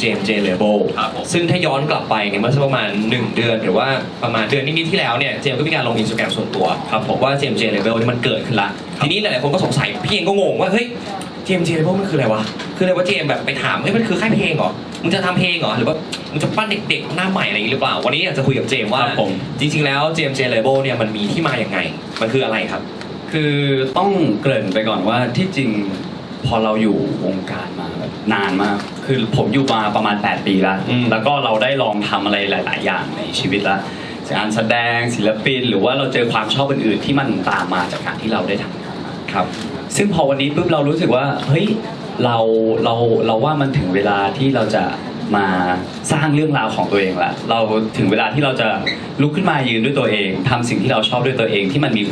JMJ Label ครับผม ซึ่งถ้าย้อนกลับไปเนี่ยเมื่อสักประมาณ 1 เดือน หรือว่าประมาณเดือนนิดๆที่แล้วเนี่ยเจมส์ก็มีการลงอินสตาแกรมส่วนตัวครับผมว่า JMJ Label นี่มันเกิดขึ้นละทีนี้หลายๆคนก็สงสัยพี่เองก็งงว่าเฮ้ย JMJ Label มันคืออะไรวะคืออะไรว่าเจมส์แบบไปถามเฮ้ยมันคือค่ายเพลงเหรอมึงจะทำเพลงเหรอหรือว่ามึงจะปั้นเด็กๆหน้าใหม่อะไรอย่างนี้หรือเปล่าวันนี้อยากจะคุยกับเจมส์ว่าครับผม จริงๆแล้ว JMJ Label เนี่ยมันมีที่มาอย่างไง มันคืออะไรครับ คือต้องเกริ่นไปก่อนว่าที่จริง พอเราอยู่วงการมาแบบนานมาก คือผมอยู่มาประมาณ 8 ปีแล้ว อืม แล้วก็เราได้ลองทำอะไรหลาย ๆ อย่างในชีวิตแล้วงานแสดงศิลปิน หรือว่าเราเจอความชอบอื่น ๆ ที่มันตามมาจากการที่เราได้ทำงานมา ครับ ซึ่งพอวันนี้ปุ๊บเรารู้สึกว่าเฮ้ยเราเราเราว่ามันถึงเวลาที่เราจะมาสร้างเรื่องราวของตัวเองละเราถึงเวลาที่เราจะลุกขึ้นมายืนด้วยตัวเองทำสิ่งที่เราชอบด้วยตัวเองที่มันมี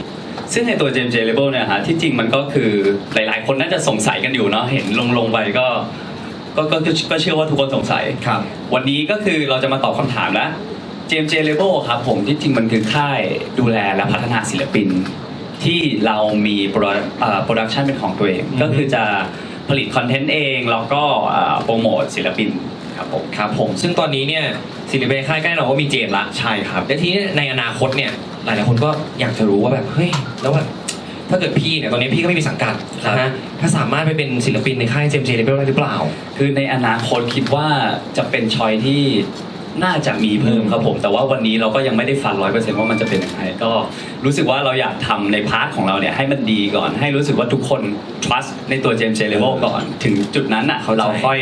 ซึ่งในตัว JMJ Label เนี่ยฮะที่จริงมันก็คือหลาย ๆ คนน่าจะสงสัยกันอยู่เนาะเห็นลงลงไปก็ก็ก็ก็ก็เชื่อว่าทุกคนสงสัย ครับ วันนี้ก็คือเราจะมาตอบคำถามแล้ว JMJ Label ครับผมที่จริงมันคือค่ายดูแลและพัฒนาศิลปิน ที่เรามีโปรโปรดักชันเป็นของตัวเองอือฮึก็คือจะผลิตคอนเทนต์เองแล้วก็เอ่อโปรโมทศิลปินครับผม ครับผมซึ่งตอนนี้เนี่ยศิลปินในค่ายใกล้เราก็มีเจมส์ละใช่ครับและทีนี้ในอนาคตเนี่ย หลายๆคนก็อยากจะรู้ว่าแบบเฮ้ยแล้วแบบถ้าเกิดพี่เนี่ยตอนนี้พี่ก็ไม่มีสังกัดครับนะฮะถ้าสามารถไปเป็นศิลปินในค่ายเจมเจเลเบลได้หรือเปล่า คือในอนาคตคิดว่าจะเป็นชอยที่น่าจะมีเพิ่มครับผม แต่ว่าวันนี้เราก็ยังไม่ได้ฟันร้อยเปอร์เซ็นต์ว่ามันจะเป็นยังไงก็รู้สึกว่าเราอยากทำในพาร์ทของเราเนี่ยให้มันดีก่อน ให้รู้สึกว่าทุกคน trust ในตัว James J Level ก่อน ถึงจุดนั้นอะเข้าใจเราค่อย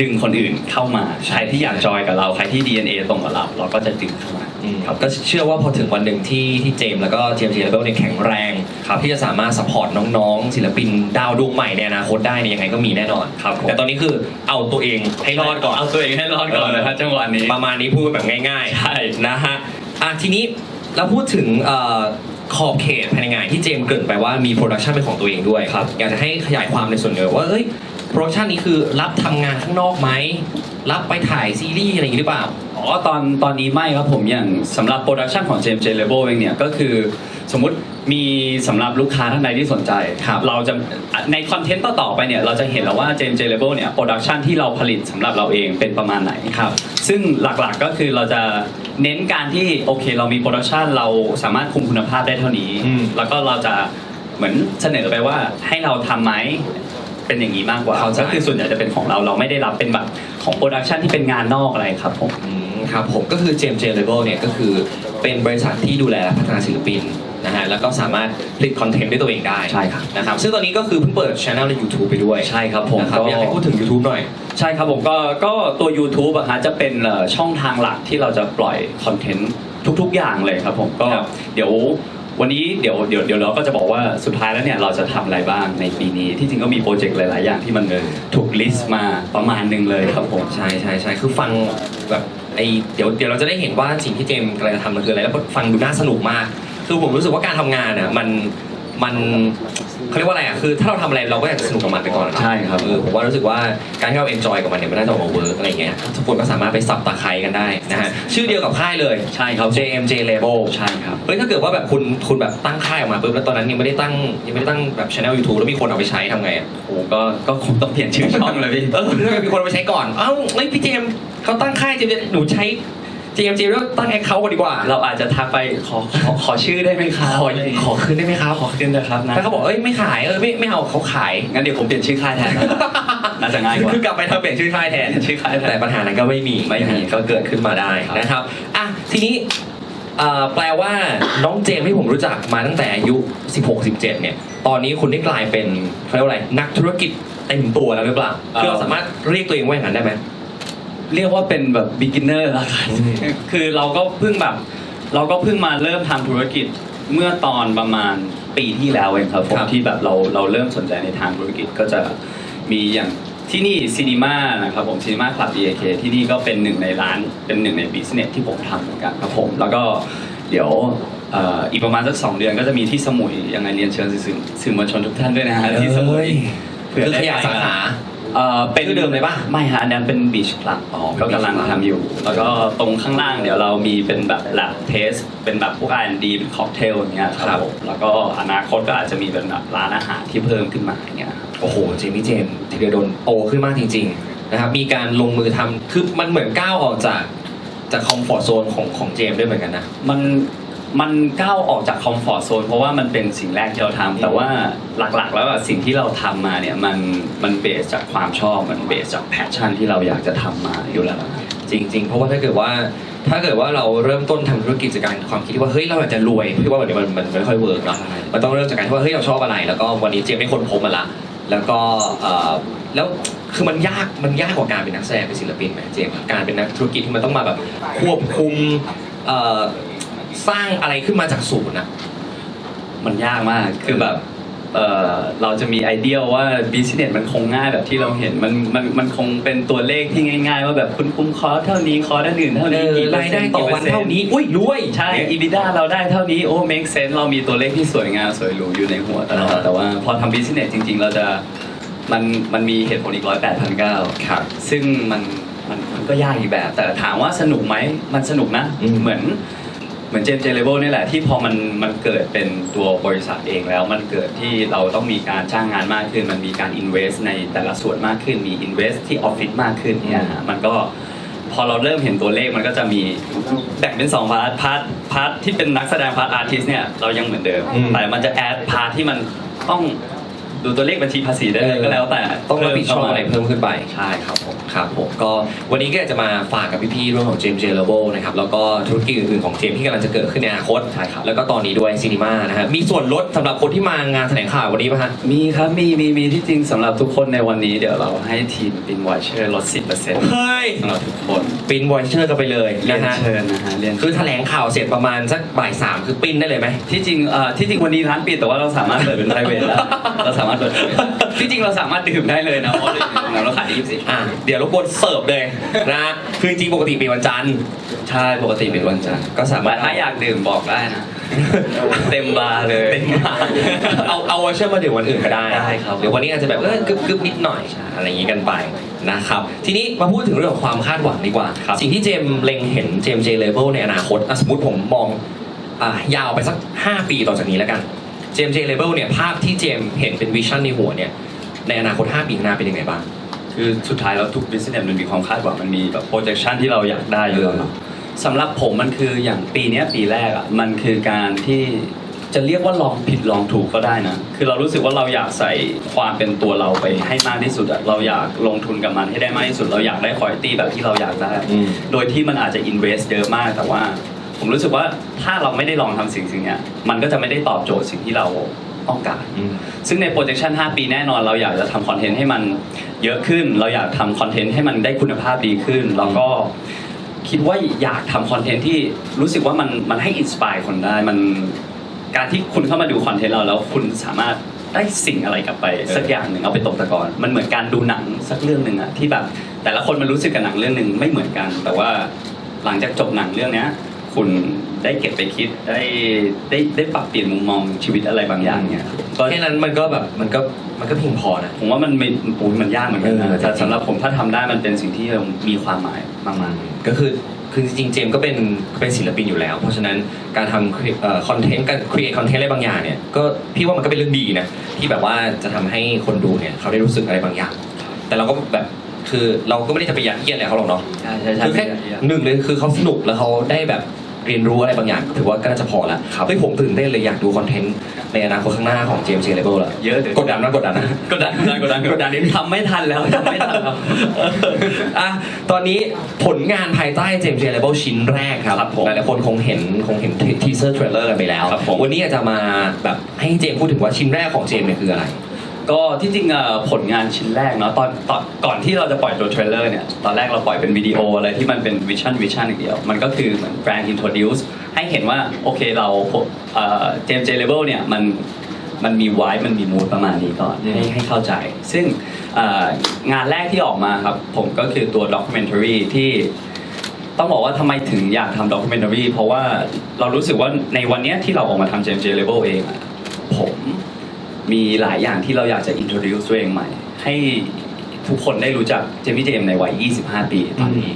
ดึงคนอื่นเข้ามาใช่ใครที่อยากจอยกับเราใครที่ DNA ตรงกับเราเราก็จะดึงเข้ามา ครับก็เชื่อว่าพอถึงวันหนึ่งที่ที่เจมส์แล้วก็เจมเจเลเบลเนี่ยแข็งแรงครับที่จะสามารถสปอร์ตน้องๆ ศิลปินดาวดวงใหม่ในอนาคตได้เนี่ยยังไงก็มีแน่นอนครับผมแต่ตอนนี้คือเอาตัวเองให้รอดก่อนเอาตัวเองให้รอดก่อนนะครับจังหวะนี้ประมาณนี้พูดแบบง่ายๆใช่นะฮะอะทีนี้เราพูดถึงเอ่อขอบเขตภายในงานที่เจมส์เกรินไปว่ามีโปรดักชันเป็นของตัวเองด้วยครับอยากจะให้ขยายความในส่วนเดียวว่าเอ้ยโปรดักชันนี้คือรับทำงานข้างนอกไหมรับไปถ่ายซีรีส์อะไรอย่างนี้หรือเปล่า อ๋อตอนตอนนี้ไม่ครับผมอย่างสำหรับโปรดักชันของ James J Level เองเนี่ยก็คือสมมุติมีสำหรับลูกค้าท่านใดที่สนใจ ครับเราจะในคอนเทนต์ต่อๆไปเนี่ยเราจะเห็นแล้วว่า James J Level เนี่ยโปรดักชันที่เราผลิตสำหรับเราเองเป็นประมาณไหนครับซึ่งหลักๆก็คือเราจะเน้นการที่โอเค เรามีโปรดักชันเราสามารถคุมคุณภาพได้เท่านี้ อืม แล้วก็เราจะเหมือนเสนอไปว่าให้เราทำไหมเป็นอย่างนี้มากกว่าเข้าใจก็คือส่วนใหญ่จะเป็นของเราเราไม่ได้รับเป็นแบบของโปรดักชันที่เป็นงานนอกอะไรครับผม อืม ครับผมก็คือ James J Label เนี่ยก็คือเป็นบริษัทที่ดูแลและพัฒนาศิลปินนะฮะแล้วก็สามารถผลิตคอนเทนต์ด้วยตัวเองได้ใช่ครับนะครับซึ่งตอนนี้ก็คือเพิ่งเปิดช่องใน YouTube ไปด้วยใช่ครับผมนะครับก็ อยากให้พูดถึง YouTube หน่อย ใช่ครับผมก็ก็ตัว YouTube อะฮะจะเป็นเอ่อช่องทางหลักที่เราจะปล่อยคอนเทนต์ทุกๆอย่างเลยครับผมก็ครับ เดี๋ยว วันนี้เดี๋ยวเดี๋ยวเดี๋ยวเราก็จะบอกว่าสุดท้ายแล้วเนี่ยเราจะทำอะไรบ้างในปีนี้ ที่จริงก็มีโปรเจกต์หลาย ๆ อย่างที่มันถูกลิสต์มาประมาณหนึ่งเลยครับผมใช่ใช่ใช่คือฟังแบบไอเดี๋ยวเดี๋ยวเราจะได้เห็นว่าสิ่งที่เจมกำลังจะทำมันคืออะไรแล้วฟังดูน่าสนุกมาก คือผมรู้สึกว่าการทำงานเนี่ยมันมัน เขาเรียกว่าอะไรอะคือถ้าเราทำอะไรเราก็อยากจะสนุกกับมันไปก่อนนะใช่ครับ เออผมว่ารู้สึกว่าการที่เราเอนจอยกับมันเนี่ยมันน่าจะออกมาเวิร์กอะไรเงี้ยทุกคนก็สามารถไปสับตะไคร้กันได้นะฮะชื่อเดียวกับค่ายเลย ใช่ครับ JMJ Label ใช่ครับ เฮ้ยถ้าเกิดว่าแบบคุณคุณแบบตั้งค่ายออกมาปุ๊บแล้วตอนนั้นยังไม่ได้ตั้งยังไม่ได้ตั้งแบบช anel YouTube แล้วมีคนเอาไปใช้ทำไงอะโอ้ก็ก็คงต้องเปลี่ยนชื่อช่องเลยพี่ เออถ้าเกิดมีคนเอาไปใช้ก่อนเอ้าเฮ้ยพี่เจมส์เขาตั้งค่ายเจมส์หนูใช้ เจมส์เจมส์แล้วตั้งแอคเคาท์ก่อนดีกว่า เราอาจจะทักไปขอขอขอชื่อได้ไหมครับขอขอคืนได้ไหมครับขอขึ้นนะครับนะถ้าเขาบอกเอ้ยไม่ขายเออไม่ไม่เอาเขาขายงั้นเดี๋ยวผมเปลี่ยนชื่อค่ายแทนนะครับน่าจะง่ายกว่าคือกลับไปทำเปลี่ยนชื่อค่ายแทนชื่อค่ายแทนแต่ปัญหานั้นก็ไม่มีไม่มีก็เกิดขึ้นมาได้ครับนะครับอะทีนี้เอ่อแปลว่าน้องเจมส์ที่ผมรู้จักมาตั้งแต่อายุ 16 17 เนี่ย ตอนนี้คุณได้กลายเป็นเขาเรียกว่าอะไรนักธุรกิจเต็มตัวแล้วหรือเปล่าคือเราสามารถเรียกตัวเองว่าอย่างนั้นได้ไหม เรียกว่าเป็นแบบ beginner ละกันอืมคือเราก็เพิ่งแบบ เราก็เพิ่งมาเริ่มทำธุรกิจเมื่อตอนประมาณปีที่แล้วเองครับผมที่แบบเราเราเริ่มสนใจในทางธุรกิจก็จะมีอย่างที่นี่ซีนีมานะครับผมซีนีมาคลับ BAK ที่นี่ก็เป็นหนึ่งในร้านเป็นหนึ่งในบิสเนสที่ผมทำเหมือนกันครับผมแล้วก็เดี๋ยวเอ่ออีกประมาณสักสองเดือนก็จะมีที่สมุยยังไงเรียนเชิญสื่อสื่อมวลชนทุกท่านด้วยนะฮะที่สมุยคือขยายสาขา เอ่อเป็นชื่อเดิมเลยปะไม่ฮะอันนั้นเป็นบีชคลับอ๋อเป็นก็กำลัง beach club ทำอยู่ แล้วก็ตรงข้างล่างเดี๋ยวเรามีเป็นแบบแลบเทส เป็นแบบพวก R&D เป็นค็อกเทลอย่างเงี้ยคครัรับบ ผมแล้วก็อนาคตก็อาจจะมีเป็นแบบร้านอาหารที่เพิ่มขึ้นมาอย่างเงี้ยครับโอ้โหเจมี่เจมส์ธีรดลโตขึ้นมากจริงนะครับมีการลงมือทำคือมันเหมือนก้าวออกจากจากคอมฟอร์ z โซนของของเจมส์ด้วยเหมือนกันนะ มัน มันก้าวออกจากคอมฟอร์ z โซนเพราะว่ามันเป็นสิ่งแรกที่เราทำแต่ว่าหลักๆ แล้วอะสิ่งที่เราทำมาเนี่ยมันมันเบสจากความชอบมันเบสจากแพชชั่นที่เราอยากจะทำมาอยู่แล้วจริง ๆ เพราะว่าถ้าเกิดว่าถ้าเกิดว่าเราเริ่มต้นทำธุรกิจจากการความคิดที่ว่าเฮ้ยเราอยากจะรวยพี่ว่าแบบนี้มันมันมันไม่ค่อยเวิร์กเนาะมันต้องเริ่มจากการที่ว่าเฮ้ยเราชอบอะไร แล้วก็วันนี้เจมส์ได้คนพบมาละแล้วก็เอ่อแล้วคือมันยากมันยากกว่าการเป็นนักแสดงเป็นศิลปินไหมเจมส์การเป็นนักธุรกิจที่มันต้องมาแบบควบคุมเอ่อ สร้างอะไรขึ้นมาจากศูนย์อะมันยากมากคือแบบเออเราจะมีไอเดียว่าบิสเนสมันคงง่ายแบบที่เราเห็นมันมันมันคงเป็นตัวเลขที่ง่าย ๆ ว่าแบบคุณคุ้มคอร์สเท่านี้คอร์สอื่นเท่าเอนี้อกี่เปอรายร์เซ็ได้นต์ต่อวันกี่ปร์ซ็ต์เท่านี้อุ้ยรวยใช่อีบิดาเราได้เท่านี้โอ้ make sense เรามีตัวเลขที่สวยงามสวยหรูอยู่ในหัวตลอดอ่าแต่ว่าพอทำบิสเนสจริง ๆ เราจะมันมันมีเหตุผลอีกร้อยแปดพันเก้าครับซึ่งมันมันมันก็ยากอีกแบบ แต่ถามว่าสนุกไหมมันสนุกนะอืมเหมือนเห มือนเจมเจเลเวลนี่แหละที่พอมันมันเกิดเป็นตัวบริษัทเองแล้ว มันเกิดที่เราต้องมีการจ้างงานมากขึ้น มันมีการ invest ในแต่ละส่วนมากขึ้น มี invest ที่ออฟฟิศมากขึ้นเนี่ยฮะมันก็พอเราเริ่มเห็นตัวเลขมันก็จะมีแบ่งเป็นสองพาร์ทพาร์ทพาร์ทที่เป็นนักแสดงพาร์ทอาร์ติสเนี่ยเรายังเหมือนเดิมอืมแต่มันจะแอดพาร์ทที่มันต้อง ดูตัวเลขบัญชีภาษีได้เลยก็แล้วแต่ต้องรับผิดชอบอะไรเพิ่มขึ้นไปใช่ครับผมครับผมก็วันนี้ก็อยากจะมาฝากกับพี่ๆเรื่องของเจมส์เจเลเบลนะครับแล้วก็ธุรกิจอื่นๆของเจมส์ที่กำลังจะเกิดขึ้นในอนาคตใช่ครับแล้วก็ตอนนี้ด้วยซีนีมานะฮะมีส่วนลดสำหรับคนที่มางานแถลงข่าววันนี้ป่ะฮะมีครับมีมีมีที่จริงสำหรับทุกคนในวันนี้เดี๋ยวเราให้ทีมปินวอชเชอร์ลด 10%เฮ้ยสำหรับทุกคนปินวอยเชอร์กันไปเลยเรียนะนฮะเชิญนะฮะเรียนคือแถลงข่าวเสร็จประมาณสักบ่ายสามคือปิ้นได้เลยไหมที่จริงเอ่อที่จริงวันนี้ร้านปิดแต่ว่าเราสามารถเปิดเป็น private แล้วเราสามารถเปิด private ที่จริงเราสามารถดื่มได้เลยนะเพราะเราเราขายได้24อะเดี๋ยวรบกวนเสิร์ฟเลยนะฮะคือจริงๆปกติเป็นวันจันทร์ใช่ปกติเป็นวันจันทร์ก็สามารถถ้าอยากดื่มบอกได้นะ เต็มบาร์เลยเต็มมากเอาเอาวอเชอร์มาถึงวันอื่นก็ได้ได้ครับเดี๋ยววันนี้อาจจะแบบเออกึบกึบนิดหน่อยอะไรอย่างนี้กันไปนะครับทีนี้มาพูดถึงเรื่องของความคาดหวังดีกว่า สิ่งที่เจมส์เล็งเห็นเจมส์เจเลเวลในอนาคตอะสมมติผมมองอะยาวไปสัก 5 ปีต่อจากนี้แล้วกัน เจมส์เจเลเวลเนี่ยภาพที่เจมส์เห็นเป็นวิชั่นในหัวเนี่ยในอนาคต 5 ปีข้างหน้าเป็นยังไงบ้าง คือสุดท้ายแล้วทุก business มันมีความคาดหวังมันมีแบบ projection ที่เราอยากได้อยู่แล้วเนาะสำหรับผมมันคืออย่างปีเนี้ยปีแรกอะมันคือการที่จะเรียกว่าลองผิดลองถูกก็ได้นะ คือเรารู้สึกว่าเราอยากใส่ความเป็นตัวเราไปให้มากที่สุดอะเราอยากลงทุนกับมันให้ได้มากที่สุด เราอยากได้ quality แบบที่เราอยากได้ อืม โดยที่มันอาจจะ invest เยอะมากแต่ว่า ผมรู้สึกว่าถ้าเราไม่ได้ลองทำสิ่งสิ่งเนี้ยมันก็จะไม่ได้ตอบโจทย์สิ่งที่เราต้องการ ซึ่งใน projection 5 ปีแน่นอนเราอยากจะทำคอนเทนต์ให้มันเยอะขึ้น เราอยากทำคอนเทนต์ให้มันได้คุณภาพดีขึ้น แล้วก็คิดว่าอยากทำคอนเทนต์ที่รู้สึกว่ามันมันให้อินสปายคนได้ มันการที่คุณเข้ามาดูคอนเทนต์เราแล้วคุณสามารถได้สิ่งอะไรกลับไปสักอย่างหนึ่งเอาไปตกตะกอนมันเหมือนการดูหนังสักเรื่องหนึ่งอะที่แบบแต่ละคนมันรู้สึกกับหนังเรื่องหนึ่งไม่เหมือนกัน แต่ว่าหลังจากจบหนังเรื่องเนี้ย คุณได้เก็บไปคิดได้ได้ได้ปรับเปลี่ยนมุมมองชีวิตอะไรบางอย่างเนี่ยก็แค่นั้นมันก็แบบมันก็มันก็เพียงพอนะผมว่ามันไม่ปูมันยากเหมือนกันเออนะแต่จริงๆสำหรับผมถ้าทำได้มันเป็นสิ่งที่มีความหมายมากก็คือคือจริงๆเจมส์ก็เป็นเป็นศิลปินอยู่แล้ว เพราะฉะนั้นการทำคอนเทนต์การครีเอทคอนเทนต์อะไรบางอย่างเนี่ยก็พี่ว่ามันก็เป็นเรื่องดีนะที่แบบว่าจะทำให้คนดูเนี่ยเขาได้รู้สึกอะไรบางอย่าง แต่เราก็แบบคือเราก็ไม่ได้จะไปยัดเยียดอะไรเขาหรอกเนาะๆใช่ใช่ใช่คือแค่หนึ่งเลยคือเขาสนุกแล้วเขาได้แบบ เรียนรู้อะไรบางอย่างถือว่าก็น่าจะพอแล้วครับเฮ้ยผมตื่นเต้นเลยอยากดูคอนเทนต์ในอนาคตข้างหน้าของเจมส์เจเลเบิลละเยอะเลยกดดันนะกดดันนะกดดันกดดันกดดันกดดันนิดนึงทำไม่ทันแล้วทำไม่ทันแล้วอะตอนนี้ผลงานภายใต้เจมส์เจเลเบิลชิ้นแรกครับครับผมหลายๆคนคงเห็นคงเห็นทีเซอร์เทรลเลอร์กันไปแล้วครับผมวันนี้อาจจะมาแบบให้เจมส์พูดถึงว่าชิ้นแรกของเจมส์เนี่ยคืออะไร ก็ที่จริงเอ่อผลงานชิ้นแรกเนาะตอนตอนก่อนที่เราจะปล่อยตัวเทรลเลอร์เนี่ยตอนแรกเราปล่อยเป็นวิดีโออะไรที่มันเป็นวิชั่นวิชั่นอย่างเดียว มันก็คือเหมือนแบรนด์อินโทรดิวส์ให้เห็นว่าโอเคเราเจมเจเลเบลเนี่ยมันมันมีไวท์มันมีมูดประมาณนี้ก่อนอืมให้ให้เข้าใจ ซึ่งเอ่องานแรกที่ออกมาครับผมก็คือตัวด็อกิเมนทารีที่ต้องบอกว่าทำไมถึงอยากทำด็อกิเมนทารีเพราะว่าเรารู้สึกว่าในวันเนี้ยที่เราออกมาทำเจมเจเลเบลเองอะผม มีหลายอย่างที่เราอยากจะ introduce ตัวเองใหม่ ให้ทุกคนได้รู้จักเจมี่เจมในวัย 25 ปีตอนนี้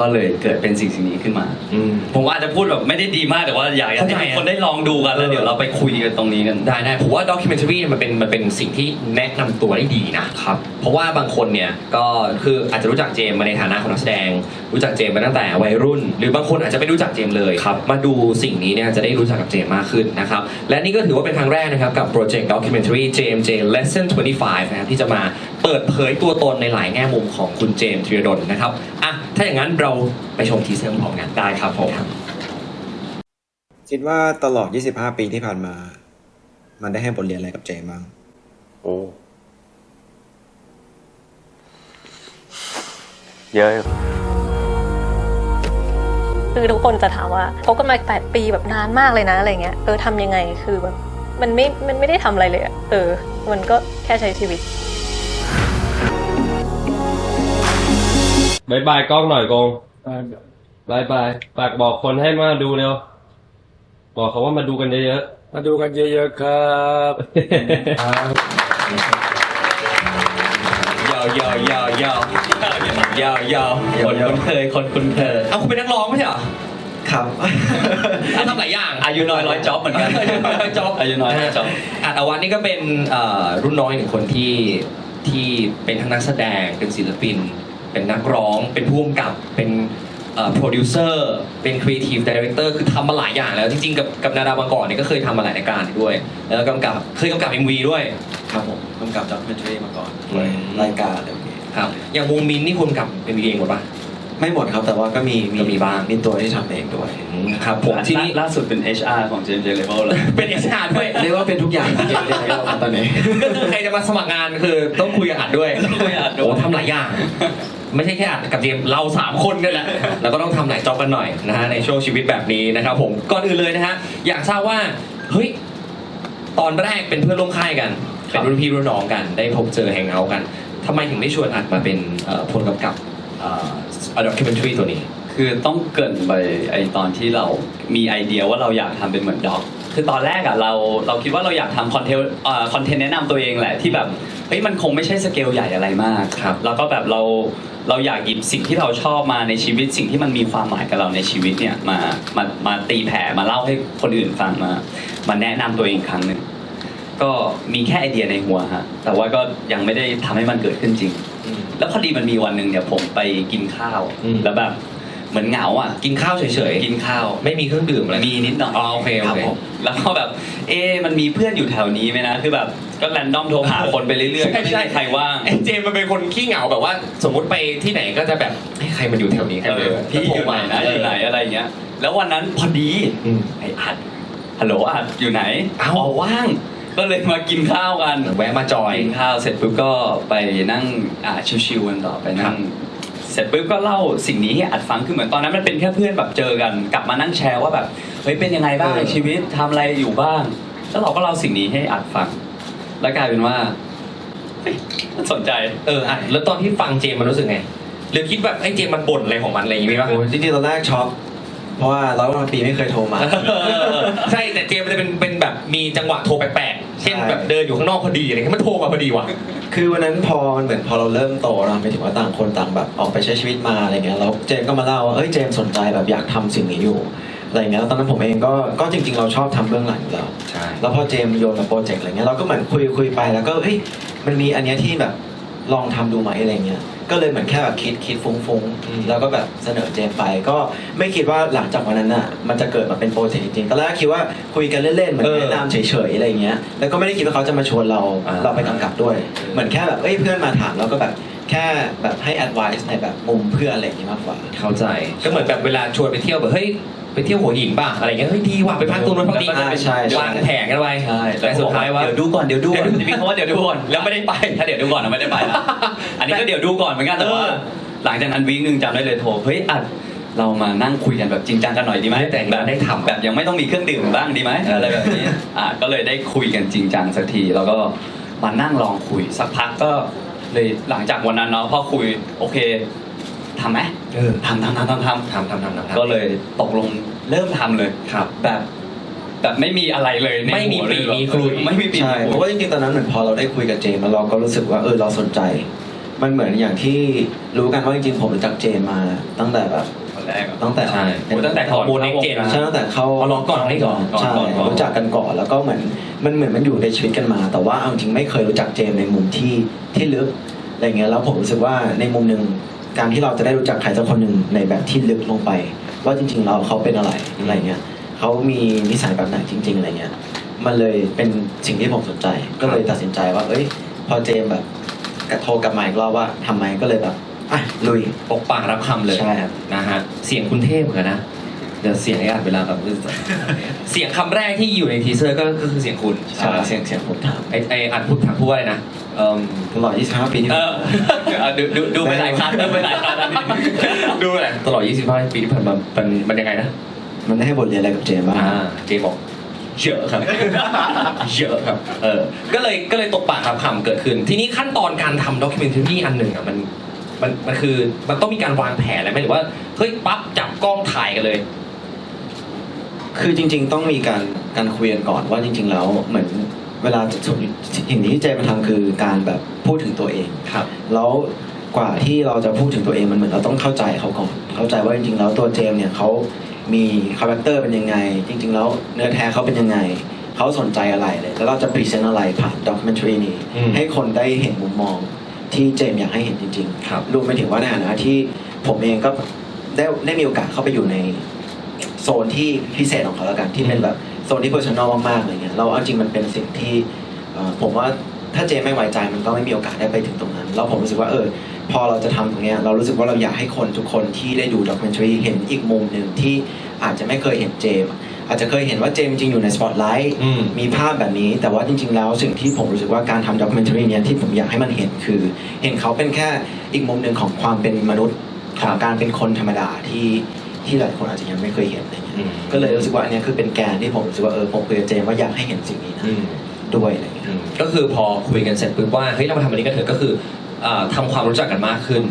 ก็ก็เลยเกิดเป็นสิ่งสิ่งนี้ขึ้นมา อืม ผมว่าอาจจะพูดแบบไม่ได้ดีมากแต่ว่าอยากให้เข้าใจทุกคนได้ลองดูกันแล้วเดี๋ยวเราไปคุยกันตรงนี้กัน ได้ได้ผมว่าด็อกิเมนทรีมันเป็นมันเป็นสิ่งที่แนะนำตัวได้ดีนะครับ เพราะว่าบางคนเนี่ยก็คืออาจจะรู้จักเจมส์มาในฐานะของนักแสดง รู้จักเจมส์มาตั้งแต่วัยรุ่น หรือบางคนอาจจะไม่รู้จักเจมส์เลยครับมาดูสิ่งนี้เนี่ยจะได้รู้จักกับเจมส์มากขึ้นนะครับและนี่ก็ถือว่าเป็นครั้งแรกนะครับกับโปรเจกต์ด็อกิเมนทรี JMJ Lesson 25นะครับที่จะมาเปิดเผยตัวตนในหลายแง่มุมของคุณเจมส์ธีรดลนะครับอะถ้าอย่างนั้นเราไปชมทีเซอร์พร้อมกันได้ครับผมคิดว่าตลอด 25 ปีที่ผ่านมา มันได้ให้บทเรียนอะไรกับเจมบ้างโอ้เยอะอยู่คือทุกคนจะถามว่าคบกันมาแปดปีแบบนานมากเลยนะอะไรเงี้ยเออทำยังไงคือแบบมันไม่ มันไม่ได้ทำอะไรเลยอะเออ มันก็แค่ใช้ชีวิต บายบายกล้องหน่อยกงบายบายฝากบอกคนให้มาดูเร็ว บอกเขาว่ามาดูกันเยอะมาดูกันเยอะๆครับๆยาวยาวยาวยาวยาวยาวคนคุ้นเคยคนคุ้นเคยเอาคุณเป็นนักร้องไม่ใช่เหรอครับอะทำหลายอย่าง อายุน้อยร้อยจ็อบเหมือนกันอายุน้อยร้อยจ็อบอายุน้อยร้อยจ็อบอัตวันนี่ก็เป็นเอ่อรุ่นน้อยหนึ่งคนที่ที่เป็นทั้งนักแสดงเป็นศิลปิน เป็นนักร้อง เป็นผู้กำกับเป็นโปรดิวเซอร์เป็นครีเอทีฟดีเรคเตอร์คือทำมาหลายอย่างแล้ว จริงๆ กับกับนาดาบางก่อนเนี่ยก็เคยทำมาหลายรายการด้วย แล้วกำกับเคยกำกับ MV ด้วยครับผมกำกับด็อกเมนทรีมาก่อนอืมรายการอะไรแบบนี้ครับอย่างวงมินนี่คุณกับ MV เองหมดปะไม่หมดครับแต่ว่าก็มีก็มีบ้างมีตัวที่ทำเองด้วยครับผมที่นี่ล่าสุดเป็น HR ของ JMJ Level เลยเป็นเอชอาร์ด้วยเรียกว่าเป็นทุกอย่างที่เจมได้แล้วตอนนี้ก็คือใครจะมาสมัครงานคือต้องคุยกับอัดด้วยต้องคุยกับอัดด้วยโอ้ทำหลายอย่าง ไม่ใช่แค่อัดกับเจมส์เราสามคนนี่แหละแล้วก็ต้องทำหลายจ็อบกันหน่อยนะฮะในช่วงชีวิตแบบนี้นะครับผมก่อนอื่นเลยนะฮะอยากทราบว่าเฮ้ยตอนแรกเป็นเพื่อนร่วมค่ายกันเป็นรุ่นพี่รุ่นน้องกันได้พบเจอแฮงเอาท์กันทำไมถึงได้ชวนอัดมาเป็นเอ่อผลกำกับเอ่อด็อกิเมนทรีตัวนี้ คือต้องเกรินไปไอตอนที่เรามีไอเดียว่าเราอยากทำเป็นเหมือนด็อก คือตอนแรกอะเราเราคิดว่าเราอยากทำคอนเทนต์เอ่อคอนเทนต์แนะนำตัวเองแหละที่แบบเฮ้ยมันคงไม่ใช่สเกลใหญ่อะไรมากครับ แล้วก็แบบเรา เราอยากหยิบสิ่งที่เราชอบมาในชีวิตสิ่งที่มันมีความหมายกับเราในชีวิตเนี่ยมามามาตีแผ่มาเล่าให้คนอื่นฟังมามาแนะนำตัวเองอีกครั้งหนึ่งก็มีแค่ไอเดียในหัวฮะแต่ว่าก็ยังไม่ได้ทำให้มันเกิดขึ้นจริง แล้วพอดีมันมีวันหนึ่งเนี่ยผมไปกินข้าวอืมแล้วแบบ เหมือนเหงาอะ กินข้าวเฉยกินข้าวๆไม่มีเครื่องดื่มอะไรมีนิดหน่อยอ๋อโอเคโอเครับผมแล้วก็แบบ เอ๊ะมันมีเพื่อนอยู่แถวนี้ไหมนะ คือแบบก็แรนดอมโทรหาคนไปเรื่อยๆใช่ไม่ใช่มีใครว่างไอ้เจมส์มันเป็นคนขี้เหงาแบบว่า สมมติไปที่ไหนก็จะแบบเฮ้ยใครมันอยู่แถวนี้กันเอเลยอพี่อยู่ไหนนะอยู่ไหนอะไรอย่างเงี้ย แล้ววันนั้นพอดีอืมไอ้อัดฮัลโหลอัดอยู่ไหนเอ้าว่างก็เลยมากินข้าวกันแวะมาจอยกินข้าวเสร็จปุ๊บก็ไปนั่งอ่าชิวๆกันต่อไปครันั่บง เสร็จปุ๊บก็เล่าสิ่งนี้ให้อัดฟังคือเหมือนตอนนั้นมันเป็นแค่เพื่อนแบบเจอกัน กลับมานั่งแชร์ว่าแบบเฮ้ยเป็นยังไงบ้างชีวิตทำอะไรอยู่บ้าง แล้วเราก็เล่าสิ่งนี้ให้อัดฟัง แล้วกลายเป็นว่าเฮ้ยมันสนใจเอออะแล้วตอนที่ฟังเจมส์มันรู้สึกไงหรือคิดแบบไอ้เจมส์มันบ่นอะไรของมันอะไรอย่างงี้ไหมวะโอ้ยจริงๆตอนแรกช็อก เพราะว่าร้อยวันปีไม่เคยโทรมา ใช่แต่เจมส์มันจะเป็นเป็นแบบมีจังหวะโทรแปลกๆ เช่นใช่แบบเดินอยู่ข้างนอกพอดีอะไรเงี้ยมันโทรมาพอดีว่ะ คือวันนั้นพอมันเหมือนพอเราเริ่มโตเราไปถึงว่าต่างคนต่างแบบออกไปใช้ชีวิตมาอะไรเงี้ยแล้วเจมส์ก็มาเล่าว่าเอ้ยเจมส์สนใจแบบอยากทำสิ่งนี้อยู่อะไรเงี้ยแล้วตอนนั้นผมเองก็ก็จริง ๆ เราชอบทำเบื้องหลังอยู่แล้วใช่แล้วพอเจมส์โยนมาโปรเจกต์อะไรเงี้ยเราก็เหมือนคุยคุยไปแล้วก็เฮ้ยมันมีอันเนี้ยที่แบบลองทำดูไหมอะไรเงี้ย ก็เลยเหมือนแค่แบบคิดคิดฟุ้งฟุ้งๆแล้วก็แบบเสนอเจมส์ไป ก็ไม่คิดว่าหลังจากวันนั้นอะมันจะเกิดมาเป็นโปรเจกต์จริงๆตอนแรกคิดว่าคุยกันเล่นๆเหมือนแนะนำเฉยๆอะไรเงี้ยแล้วก็ไม่ได้คิดว่าเขาจะมาชวนเราเราไปกำกับด้วย เหมือนแค่แบบเอ้ยเพื่อนมาถามแล้วก็แบบแค่แบบให้ advice ในแบบมุมเพื่อนอะไรอย่างงี้มากกว่า เข้าใจ ก็เหมือนแบบเวลาชวนไปเที่ยวแบบเฮ้ยไป เที่ยวหัวหินป่ะอะไรเงี้ยเฮ้ยดีว่ะไปพักตรงนู้นพักนี้อ่าใช่ใช่ วางแผนกันไว้ใช่แต่สุดท้ายว่า เดี๋ยวดูก่อนเดี๋ยวดูก่อนจะมีคำว่าเดี๋ยวดูก่อนแล้วไม่ได้ไปถ้าเดี๋ยวดูก่อนอะไม่ได้ไปละอันนี้ก็เดี๋ยวดูก่อนเหมือนกันแต่ว่าเออ หลังจากนั้นวีคหนึ่งจำได้เลยโทรเฮ้ยอัดเรามานั่งคุยกันแบบจริงจังกันหน่อยดีไหมแต่งแบบได้ทำแบบยังไม่ต้องมีเครื่องดื่มบ้างดีไหมอะไรแบบนี้อะก็เลยได้คุยกันจริงจังสักทีแล้วก็มานั่งลองคุยสักพักก็เลยหลังจากวันนั้นเนาะพอคุยโอเค ทำไหมเออทำทำทำทำทำทำทำทำทำก็เลยตกลงเริ่มทำเลยครับ แบบแบบไม่มีอะไรเลยในไม่มีหัวเลยปีมีครุฑไม่มีปีใช่มีคเพรุฑราะว่าจริงๆตอนนั้นเหมือนพอเราได้คุยกับเจมส์แล้วเราก็รู้สึกว่าเออเราสนใจ มันเหมือนอย่างที่รู้กันว่าจริงๆผมรู้จักเจมมาตั้งแต่แบบคนแรกอะตั้งแต่ใช่โอ้ตั้งแต่ก่อนโบนัสเจนใช่ตั้งแต่เข้าเอาลองก่อนนี่ก่อนใช่ก่อนก่อนรู้จักกันก่อนแล้วก็เหมือนมันเหมือนมันอยู่ในชีวิตกันมา แต่ว่าเอาจริงไม่เคยรู้จักเจมในมุมที่ที่ลึกอะไรเงี้ยแล้วผมรู้สึกว่าในมุมหนึ่ง การที่เราจะได้รู้จักใครสักคนหนึ่งในแบบที่ลึกลงไป ว่าจริง ๆ เราเขาเป็นอะไรอะไรเงี้ยเขามีนิสัยแบบไหนจริง ๆ อะไรเงี้ยมันเลยเป็นสิ่งที่ผมสนใจ ก็เลยตัดสินใจว่า เอ้ย พอเจมแบบโทรกลับมาอีกรอบว่าทำไมก็เลยแบบอะลุยปกปากรับคำเลยใช่ครับนะฮะเสียงคุณเทพเหมือนกันนะ เดี๋ยวเสียงไอ้อัดเวลาแบบเสียงคำแรกที่อยู่ในทีเซอร์ก็ก็คือเสียงคุณใช่เสียงเสียงผมถามไอ้ไอ้อัดพูดถามพูดว่าอะไรนะเอ่มตลอด 25 ปีที่เอผ่านอเอาดูดูดูไปหลายครั้งดูไปหลายครั้งแล้วนี่ดูอะไรตลอด 25 ปีที่ผ่านมามันมันยังไงนะ มันได้ให้บทเรียนอะไรกับเจมบ้างอ่าเจบอกเยอะครับเยอะครับ เออ ก็เลยก็เลยตกปากรับคำเกิดขึ้น ทีนี้ขั้นตอนการทำด็อกิเมนทรีอันหนึ่งอะมันมันมันคือมันต้องมีการวางแผนอะไรไหมหรือว่าเฮ้ยปั๊บจับกล้องถ่ายกันเลย คือจริง ๆ ต้องมีการการคุยกันก่อนว่าจริง ๆ แล้วเหมือนเวลาสิ่งที่เจมทำคือการแบบพูดถึงตัวเองครับ แล้วกว่าที่เราจะพูดถึงตัวเองมันเหมือนเราต้องเข้าใจเขาก่อนเข้าใจว่าจริง ๆ แล้วตัวเจมเนี่ยเขามีคาแรคเตอร์เป็นยังไง จริง ๆ แล้วเนื้อแท้เขาเป็นยังไงเขาสนใจอะไรเลยแล้วเราจะพรีเซนต์อะไรผ่านด็อกิเมนทรีนี้อืมให้คนได้เห็นมุมมองที่เจมอยากให้เห็นจริงครับรวมไปถึงว่าในฐานะที่ผมเองก็ได้ได้มีโอกาสเข้าไปอยู่ใน โซนที่พิเศษของเขาแล้วกันที่เป็นแบบโซนที่เพอร์ซันอลมากๆอะไรเงี้ยเราเอาจริงมันเป็นสิ่งที่เอ่อผมว่าถ้าเจไม่ไว้ใจมันก็ไม่มีโอกาสได้ไปถึงตรงนั้น แล้วผมรู้สึกว่าเออพอเราจะทำตรงเนี้ยเรารู้สึกว่าเราอยากให้คนทุกคนที่ได้ดูด็อกิเมนทรีเห็นอีกมุมหนึ่งที่อาจจะไม่เคยเห็นเจม อาจจะเคยเห็นว่าเจมจริงอยู่ในสปอตไลท์อืมมีภาพแบบนี้ แต่ว่าจริง ๆ แล้วสิ่งที่ผมรู้สึกว่าการทำด็อกิเมนทรีเนี้ยที่ผมอยากให้มันเห็นคือ เห็นเขาเป็นแค่อีกมุมหนึ่งของความเป็นมนุษย์ของการเป็นคนธรรมดาที่ ที่หลายคนอาจจะยังไม่เคยเห็นอะไรเงี้ยอืม ก็เลยรู้สึกว่าอันเนี้ยคือเป็นแกนที่ผมรู้สึกว่าเออผมคุยกับเจมว่าอยากให้เห็นสิ่งนี้นะอืม ด้วยอะไรเงี้ย อืมก็คือพอคุยกันเสร็จปุ๊บว่าเฮ้ยเรามาทำอันนี้กันเถอะก็คืออ่าทำความรู้จักกันมากขึ้น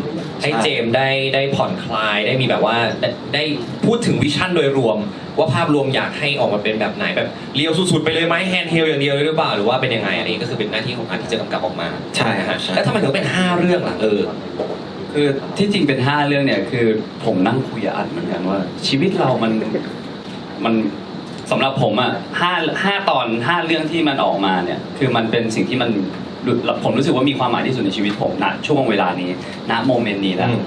ให้ใช่เจมส์ได้ได้ผ่อนคลายได้มีแบบว่าได้ได้พูดถึงวิชั่นโดยรวม ว่าภาพรวมอยากให้ออกมาเป็นแบบไหนแบบเรียวสุดๆไปเลยไหมแฮนด์เฮลอย่างเดียวเลยหรือเปล่าหรือว่าเป็นยังไงอันนี้ก็คือเป็นหน้าที่ของอันที่จะกำกับออกมาใช่นะครัฮะบใช่แล้วทำไมถึงเป็นห้าเรื่องล่ะเออ คือที่จริงเป็นห้าเรื่องเนี่ย คือผมนั่งคุยกับอัดเหมือนกันว่า ชีวิตเรามันมันสำหรับผมอะห้าห้าตอนห้าเรื่องที่มันออกมาเนี่ย คือมันเป็นสิ่งที่มันผมรู้สึกว่ามีความหมายที่สุดในชีวิตผมณช่วงเวลานี้ณโมเมนต์นี้แล้วอืม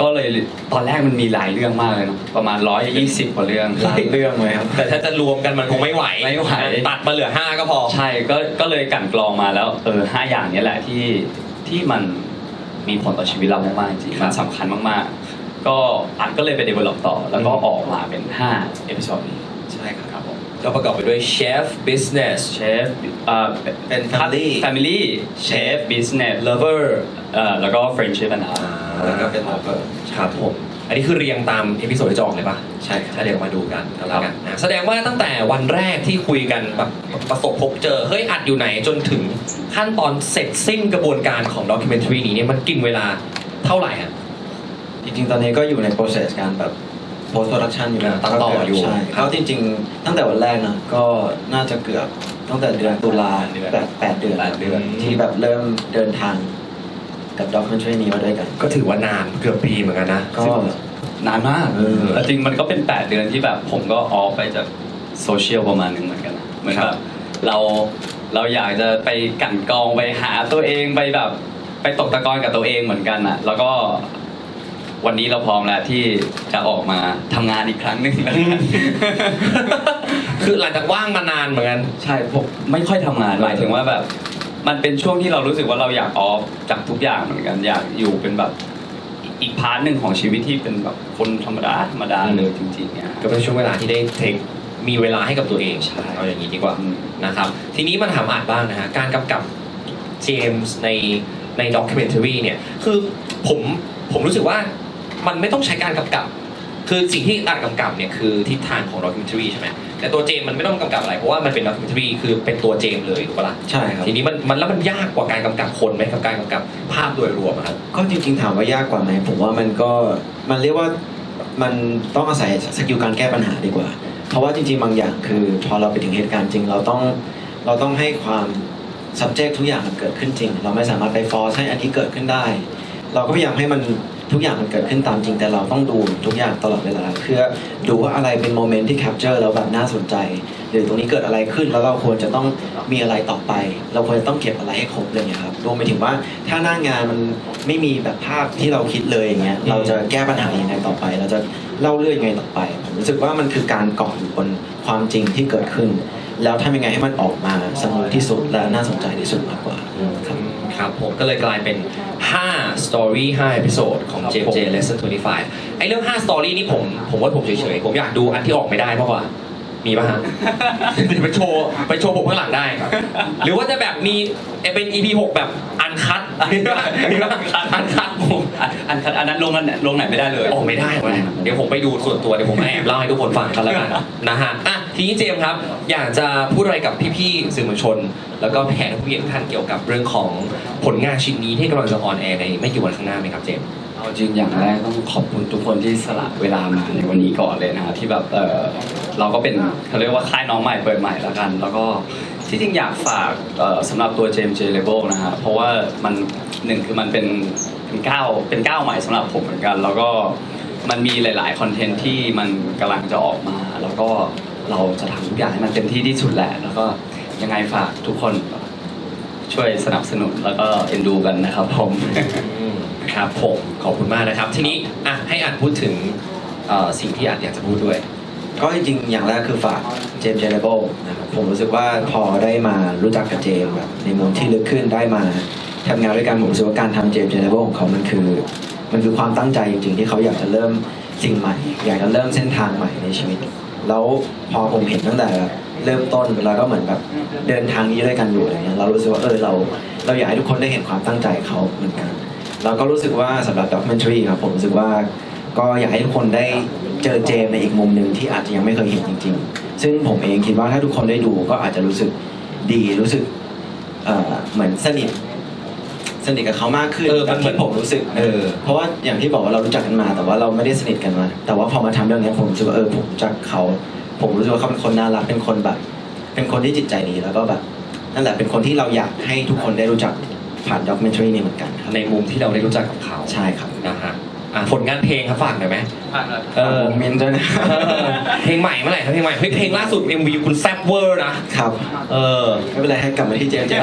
ก็เลยตอนแรกมันมีหลายเรื่องมากเลยเนอะประมาณร้อยยี่สิบกว่าเรื่องหลายเรื่องเลยครับแต่ถ้าจะรวมกันมันคงไม่ไหวไม่ไหวตัดมาเหลือห้าก็พอ ใช่ก็ก็เลยกลั่นกรองมาแล้วเออห้าอย่างเนี้ยแหละที่ที่มัน มีผลต่อชีวิตเรามากๆจริงๆมันสำคัญมากๆ ก็อัดก็เลยไป develop ต่อ แล้วก็อืมออกมาเป็น5เอพิโซดนี้ใช่ครับครับผมก็ประกอบไปด้วยเชฟบิสเนสเชฟอ่าเป็น family family เชฟ business lover เอ่อแล้วก็ friendship and art แล้วก็เป็น lover ครับผม อันนี้คือเรียงตามเอพิโซดที่จองเลยปะใช่ครับถ้าเดี๋ยวมาดูกันแล้วกันนะแสดงว่าตั้งแต่วันแรกที่คุยกันแบบประสบพบเจอเฮ้ยอัดอยู่ไหนจนถึงขั้นตอนเสร็จสิ้นกระบวนการของด็อกิเมนทรีนี้เนี่ยมันกินเวลาเท่าไหร่ฮะจริงๆ ตอนนี้ก็อยู่ใน process การแบบ post production อยู่นะตัดต่ออยู่ใช่ครับแล้วจริง ๆ ตั้งแต่วันแรกนะก็น่าจะเกือบตั้งแต่เดือนตุลาเดือนแบบแปดเดือนแปดเดือนที่แบบเริ่มเดินทาง กับด็อกิเมนทรีนี้มาด้วยกัน ก็ถือว่านานเกือบปีเหมือนกันนะก็นานมากเออ แต่จริงมันก็เป็น 8 เดือนที่แบบผมก็ออฟไปจากโซเชียลประมาณหนึงเหมือนกันนะเหมือนครัแบบบเราเราอยากจะไปกลั่นกรองไปหาตัวเองไปแบบไปตกตะกอนกับตัวเองเหมือนกันอะ แล้วก็วันนี้เราพร้อมแล้วที่จะออกมาทำงานอีกครั้งหนึ่งแล้วคือหลังจากว่างมานานเหมือนกัน ใช่ผมไม่ค่อยทำงานหมายถึงว่าแบบ มันเป็นช่วงที่เรารู้สึกว่าเราอยากออฟจากทุกอย่างเหมือนกันอยากอยู่เป็นแบบอีกพาร์ทหนึ่งของชีวิตที่เป็นแบบคนธรรมดาธรรมดาเลยจริงๆเนี่ยก็เป็นช่วงเวลาที่ได้เทคมีเวลาให้กับตัวเองใช่เอาอย่างนี้ดีกว่าอืมนะครับ ทีนี้มันถามอาจบ้างนะฮะการกำกับเจมส์ในในด็อกิเมนทรีเนี่ยคือผมผมรู้สึกว่ามันไม่ต้องใช้การกำกับ คือสิ่งที่อาจกำกับเนี่ยคือทิศทางของด็อกิเมนทรีใช่ไหม แต่ตัวเจมส์มันไม่ต้องกำกับอะไรเพราะว่ามันเป็นด็อกิเมนทรีคือเป็นตัวเจมส์เลยถูกปะล่ะใช่ครับทีนี้มันมันแล้วมันยากกว่าการกำกับคนไหมกับการกำกับภาพโดยรวมอะครับก็จริง ๆ ถามว่ายากกว่าไหมผมว่ามันก็มันเรียกว่ามันต้องอาศัยสกิลการแก้ปัญหาดีกว่า เพราะว่าจริง ๆ บางอย่างคือพอเราไปถึงเหตุการณ์จริงเราต้องเราต้องให้ความ subject ทุกอย่างมันเกิดขึ้นจริง เราไม่สามารถไป force ให้อันนี้เกิดขึ้นได้ เราก็พยายามให้มัน ทุกอย่างมันเกิดขึ้นตามจริงแต่เราต้องดูทุกอย่างตลอดเวลา เพื่อดูว่าอะไรเป็นโมเมนต์ที่แคปเจอร์แล้วแบบน่าสนใจ หรือตรงนี้เกิดอะไรขึ้นแล้วเราควรจะต้องมีอะไรต่อไป เราควรจะต้องเก็บอะไรให้ครบเลยเนี่ยครับรวมไปถึงว่าถ้าหน้างานมันไม่มีแบบภาพที่เราคิดเลยอย่างเงี้ยเราจะแก้ปัญหายังไงต่อไป เราจะเล่าเรื่องยังไงต่อไป ผมรู้สึกว่ามันคือการเกาะอยู่บนความจริงที่เกิดขึ้น แล้วทำยังไงให้มันออกมาสมูทที่สุดและน่าสนใจที่สุดมากกว่าครับ ครับผมก็เลยกลายเป็น 5 story 5 episode ของ JMJ Lesson 25 ไอ้เรื่อง 5 story นี่ผมผมว่าผมเฉยๆ ผมอยากดูอันที่ออกไม่ได้มากกว่า มีป่ะฮะเดี๋ยวไปโชว์ไปโชว์ผมข้างหลังได้ หรือว่าจะแบบมีเป็น EP 6 แบบอันคัดมีป่ะมีป่ะอันคัดผมอันอันนั้นลงกันลงไหนไม่ได้เลยออกไม่ได้เว้ยเดี๋ยวผมไปดูส่วนตัวเดี๋ยวผมแอบเล่าให้ทุกคนฟังกันแล้วกันนะฮะอะ ทีนี้เจมส์ครับ อยากจะพูดอะไรกับพี่ๆสื่อมวลชน แล้วก็แขกผู้เกียรติญท่านเกี่ยวกับเรื่องของผลงานชิ้นนี้ที่กำลังจะออนแอร์ในไม่กี่วันข้างหน้าไหมครับเจมส์เอาจริงอย่างแรกต้องขอบคุณทุกคนที่สละเวลามาในวันนี้ก่อนเลยนะครับที่แบบเออเราก็เป็นเขาเรียกว่าค่ายน้องใหม่เปิดใหม่แล้วกัน แล้วก็ที่จริงอยากฝากเอ่อสำหรับตัว JMJ Label นะฮะเพราะว่ามันหนึ่งคือมันเป็นเป็นก้าวเป็นก้าวใหม่สำหรับผมเหมือนกัน แล้วก็มันมีหลาย ๆ คอนเทนต์ที่มันกำลังจะออกมา แล้วก็ เราจะทำทุกอย่างให้มันเต็มที่ที่สุดแหละ แล้วก็ยังไงฝากทุกคนช่วยสนับสนุนแล้วก็เอ็นดูกันนะครับผม ครับผมขอบคุณมากนะครับ ทีนี้อะให้อ่านพูดถึงเอ่อสิ่งที่อ่านอยากจะพูดด้วย ก็จริงๆอย่างแรกคือฝากเจมส์เจเนเบิลนะครับผมรู้สึกว่าพอได้มารู้จักกับเจมส์แบบในมุมที่ลึกขึ้นได้มาทำงานด้วยกันผมรู้สึกว่าการทำเจมส์เจเนเบิลของเขามันคือ มันคือความตั้งใจจริงๆ ที่เขาอยากจะเริ่มสิ่งใหม่ อยากจะเริ่มเส้นทางใหม่ในชีวิต แล้วพอผมเห็นตั้งแต่เริ่มต้นแล้วก็เหมือนแบบเดินทางนี้ด้วยกันอยู่อะไรเงี้ยเรารู้สึกว่าเออเราเราอยากให้ทุกคนได้เห็นความตั้งใจเขาเหมือนกันแล้วก็รู้สึกว่าสำหรับด็อก m e n t a r y ครับผมรู้สึกว่าก็อยากให้ทุกคนได้เจอเจมในอีกมุมหนึ่งที่อาจจะยังไม่เคยเห็นจริง ๆ ซึ่งผมเองคิดว่าถ้าทุกคนได้ดูก็อาจจะรู้สึกดีรู้สึกเเหมือนสนิท สนิทกับเขามากขึ้นเออมันแบบเหมือนที่ผมรู้สึกเออเพราะว่าอย่างที่บอกว่าเรารู้จักกันมา แต่ว่าเราไม่ได้สนิทกันมา แต่ว่าพอมาทำเรื่องนี้ผมรู้สึกว่าเออผมรู้จักเขา ผมรู้สึกว่าเขาเป็นคนน่ารักเป็นคนแบบ เป็นคนที่จิตใจดีแล้วก็แบบนั่นแหละเป็นคนที่เราอยากให้ทุกคนได้รู้จักผ่านด็อกเมนทรีนี้เหมือนกันครับในมุมที่เราได้รู้จักกับเขาใช่ครับนะฮะอะผลงานเพลงครับฝากหน่อยไหมเออผมเมนด้วยนะเออเพลงใหม่เมื่อไหร่ครับเพลงใหม่เฮ้ยเพลงล่าสุด MV คุณแซ่บเวอร์นะ ครับเออ ไม่เป็นไรให้กลับมาที่เจมส์เจมส์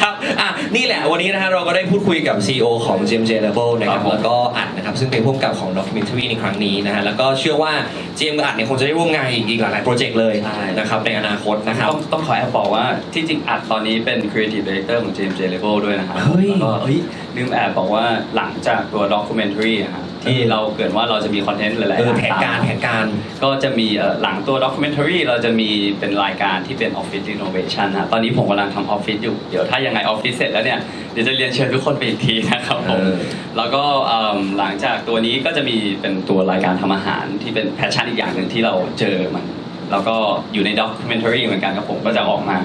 ครับ อะ นี่แหละ วันนี้นะฮะ เราก็ได้พูดคุยกับ CEO ของ JMJ Label นะครับครับผมแล้วก็อัดนะครับ ซึ่งเป็นผู้กำกับของ documentary ในครั้งนี้นะฮะ แล้วก็เชื่อว่าเจมส์กับอัดเนี่ยคงจะได้ร่วมงานอีกอีกหลายๆโปรเจกต์เลยนะครับ ในอนาคตนะครับ ต้องต้องขอแอบบอกว่าที่จริงอัดตอนนี้เป็น Creative Director ของ JMJ Label ด้วยนะครับเฮ้ย แล้วก็เฮ้ยลืมแอบบอกว่าหลังจากตัว documentary อะครับ ที่เออเราเกิดว่าเราจะมีคอนเทนต์หลายๆเอออย่งแผนการตมแผนการ ก็จะมีเอ่อหลังตัว documentary เราจะมีเป็นรายการที่เป็น Office Innovation ฮะตอนนี้ผมกำลังทำออฟฟิศอยู่ เดี๋ยวถ้ายังไงออฟฟิศเสร็จแล้วเนี่ย เดี๋ยวจะเรียนเชิญทุกคนไปอีกทีนะครับผม เออ แล้วก็เอิ่มหลังจากตัวนี้ก็จะมีเป็นตัวรายการทำอาหารที่เป็นแพชชั่นอีกอย่างหนึ่งที่เราเจอมัน แล้วก็อยู่ใน documentary เหมือนกันครับผมก็จะออกมา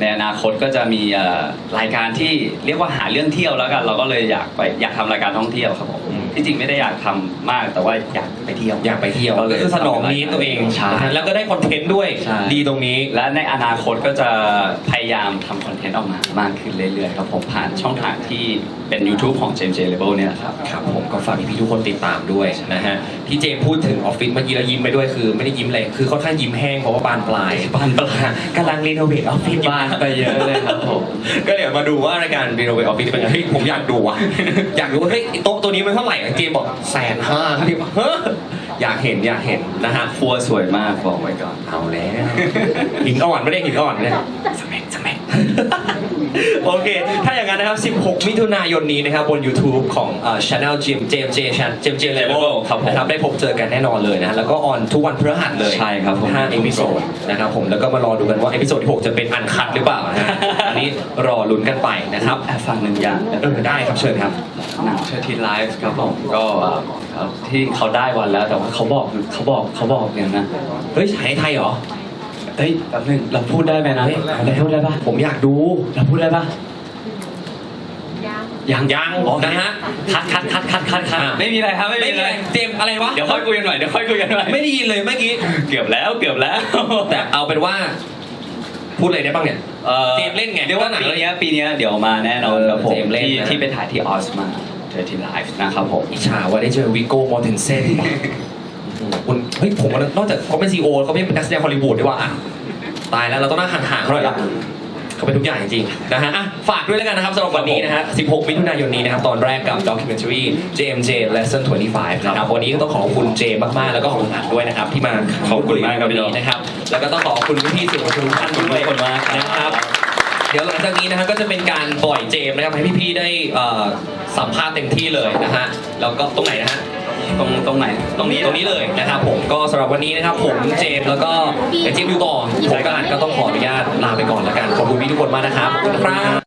ในอนาคตก็จะมีเอ่อรายการที่เรียกว่าหาเรื่องเที่ยวแล้วกัน เราก็เลยอยากไปอยากทำรายการท่องเที่ยวครับผมอืม ที่จริงไม่ได้อยากทำมากแต่ว่าอยากไปเที่ยว อยากไปเที่ยวก็คือสนองนี้ตัวเองใช่นะฮะแล้วก็ได้คอนเทนต์ด้วยใช่ ดีตรงนี้ และในอนาคตก็จะพยายามทำคอนเทนต์ออกมามากขึ้นเรื่อยๆครับผมผ่านช่องทางที่เป็น YouTube ของ JMJ Label เนี่ยแหละครับ ครับผมก็ฝากพี่ๆทุกคนติดตามด้วยนะฮะที่เจมส์พูดถึงออฟฟิศเมื่อกี้แล้วยิ้มไปด้วยคือไม่ได้ยิ้มเลยคือค่อนข้างยิ้มแห้งเพราะว่าบานปลายบานปลายกำลังรีโนเวทออฟฟิศอยู่บานไปเยอะเลยครับผม ก็เดี๋ยวมาดูว่ารายการรีโนเวทออฟฟิศเป็นไงเฮ้ยผมอยากดูอะ อยากดูว่าเฮ้ยไอ้โต๊ะตัวนี้มันเท่าไหร่อะเจมส์บอกแสนห้าพี่บอกเฮ้ยอยากเห็นอยากเห็นนะฮะครัวสวยมากบอกไว้ก่อนเอาแล้วหินอ่อนไม่ได้หินอ่อนเนี่ยสมัคสมัค โอเค ถ้าอย่างนั้นนะครับ 16 มิถุนายนนี้นะครับบน YouTube ของเอ่อ Channel Jim James J Chan James J Level ครับผมนะครับได้พบเจอกันแน่นอนเลยนะแล้วก็ออนทุกวันพฤหัสเลยใช่ครับผม 5เอพิโซดนะครับผมแล้วก็มารอดูกันว่าเอพิโซดที่ 6 จะเป็นอันคัดหรือเปล่านะฮะอันนี้รอลุ้นกันไปนะครับแอบฟังหนึ่งอย่างเออได้ครับเชิญครับ หนังเชอร์ทีไลฟ์ครับผมก็เอ่อที่เขาได้วันแล้วแต่ว่าเขาบอกเขาบอกเขาบอกอย่างนะ เฮ้ยฉายในไทยเหรอ เฮ้ยแป๊บนึงเราพูดได้ไหมนะเฮ้ยเราพูดได้ปะผมอยากดูเราพูดได้ปะยังยังนะฮะคัดคัดคัดคัดคัดคัดอะไม่มีอะไรครับไม่ไม่มีมีอะอะไรไรเจมส์อะไรวะเดี๋ยวค่อยคุยกันหน่อยเดี๋ยวค่อยคุยกันหน่อยไม่ได้ยินเลยเมื่อกี้เกือบแล้วเกือบแล้ว แต่เอาเป็นว่า พูดอะไรได้บ้างเนี่ยอ่อเจมส์เล่นไงเรียกว่าหนังปีเนี้ยปีเนี้ยเดี๋ยวมาแน่นอนครับผมเจมส์เล่นที่นะที่ไปถ่ายที่ออสมา Dirty Life นะครับผมอิจฉาว่าได้เจอวิโก้มอร์เทนเซน คุณเฮ้ยผมว่านอกจากเขาเป็นซีโอเขาเป็นนักแสดงฮอลลีวูดด้วยว่ะอะตายแล้วเราต้องนั่งห่างๆเขาหน่อยละเขาเป็นทุกอย่างจริงๆนะฮะอะฝากด้วยแล้วกันนะครับสำหรับวันนี้นะฮะ 16 มิถุนายนนี้นะครับ ตอนแรกกับ documentary JMJ Lesson 25 นะครับ วันนี้ก็ต้องขอบคุณเจมากๆ แล้วก็ของหนันด้วยนะครับ ที่มาขอบคุณมากครับพี่โดวันนี้นะครับ แล้วก็ต้องขอบคุณพี่ๆสื่อมวลชนทุกท่านด้วยขอบคุณมากครับนะครับ เดี๋ยวหลังจากนี้นะฮะก็จะเป็นการปล่อยเจมส์นะครับให้พี่ๆได้เอ่อสัมภาษณ์เต็มที่เลยนะฮะแล้วก็ตรงไหนนะฮะ ตรงตรงไหน ตรงนี้ตรงนี้เลยนะครับผมก็สำหรับวันนี้นะครับผมเจมส์แล้วก็เดี๋ยวเจมส์อยู่ต่อผมกับอันก็ต้องขออนุญาตลาไปก่อนแล้วกันขอบคุณพี่ทุกคนมากนะครับขอบคุณครับ